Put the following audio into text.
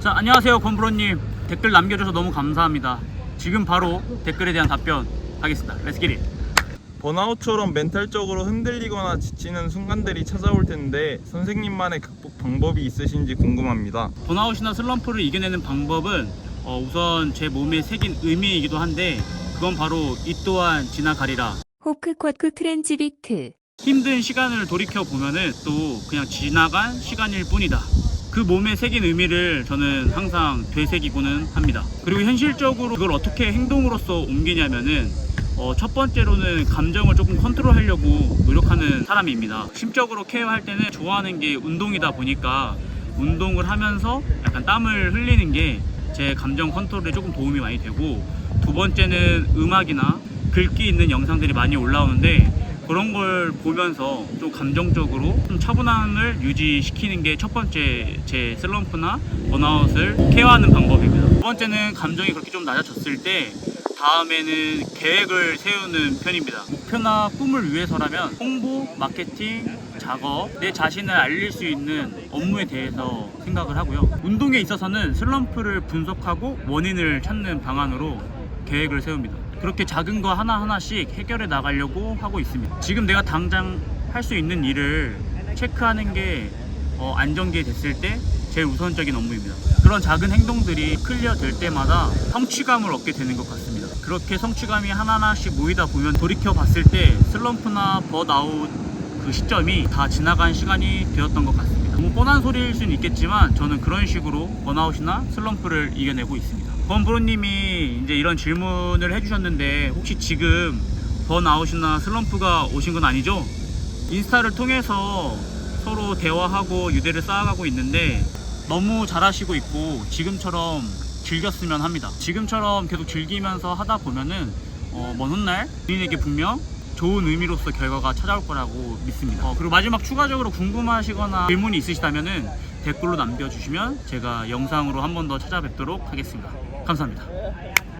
자 안녕하세요 권브로님. 댓글 남겨줘서 너무 감사합니다. 지금 바로 댓글에 대한 답변 하겠습니다. 렛츠기릿 번아웃처럼 멘탈적으로 흔들리거나 지치는 순간들이 찾아올 텐데 선생님만의 극복 방법이 있으신지 궁금합니다. 번아웃이나 슬럼프를 이겨내는 방법은 어, 우선 제 몸에 새긴 의미이기도 한데 그건 바로 이 또한 지나가리라. 호크 쿼크 트랜지비트. 힘든 시간을 돌이켜 보면은 또 그냥 지나간 시간일 뿐이다. 그 몸에 새긴 의미를 저는 항상 되새기고는 합니다. 그리고 현실적으로 그걸 어떻게 행동으로서 옮기냐면은 어, 첫 번째로는 감정을 조금 컨트롤 하려고 노력하는 사람입니다. 심적으로 케어할 때는 좋아하는 게 운동이다 보니까 운동을 하면서 약간 땀을 흘리는 게 제 감정 컨트롤에 조금 도움이 많이 되고 두 번째는 음악이나 글귀 있는 영상들이 많이 올라오는데 그런 걸 보면서 좀 감정적으로 좀 차분함을 유지시키는 게 첫 번째 제 슬럼프나 번아웃을 케어하는 방법입니다. 두 번째는 감정이 그렇게 좀 낮아졌을 때 다음에는 계획을 세우는 편입니다. 목표나 꿈을 위해서라면 홍보, 마케팅, 작업, 내 자신을 알릴 수 있는 업무에 대해서 생각을 하고요. 운동에 있어서는 슬럼프를 분석하고 원인을 찾는 방안으로 계획을 세웁니다. 그렇게 작은 거 하나하나씩 해결해 나가려고 하고 있습니다. 지금 내가 당장 할 수 있는 일을 체크하는 게 어, 안정기에 됐을 때 제일 우선적인 업무입니다. 그런 작은 행동들이 클리어 될 때마다 성취감을 얻게 되는 것 같습니다. 그렇게 성취감이 하나하나씩 모이다 보면 돌이켜 봤을 때 슬럼프나 번아웃 그 시점이 다 지나간 시간이 되었던 것 같습니다. 너무 뻔한 소리일 수는 있겠지만 저는 그런 식으로 번아웃이나 슬럼프를 이겨내고 있습니다. 권브로님이 이제 이런 질문을 해주셨는데 혹시 지금 번아웃이나 슬럼프가 오신 건 아니죠? 인스타를 통해서 서로 대화하고 유대를 쌓아가고 있는데 너무 잘하시고 있고 지금처럼 즐겼으면 합니다. 지금처럼 계속 즐기면서 하다 보면은 어, 먼 훗날 본인에게 분명 좋은 의미로서 결과가 찾아올 거라고 믿습니다. 어, 그리고 마지막 추가적으로 궁금하시거나 질문이 있으시다면은 댓글로 남겨주시면 제가 영상으로 한 번 더 찾아뵙도록 하겠습니다. 감사합니다.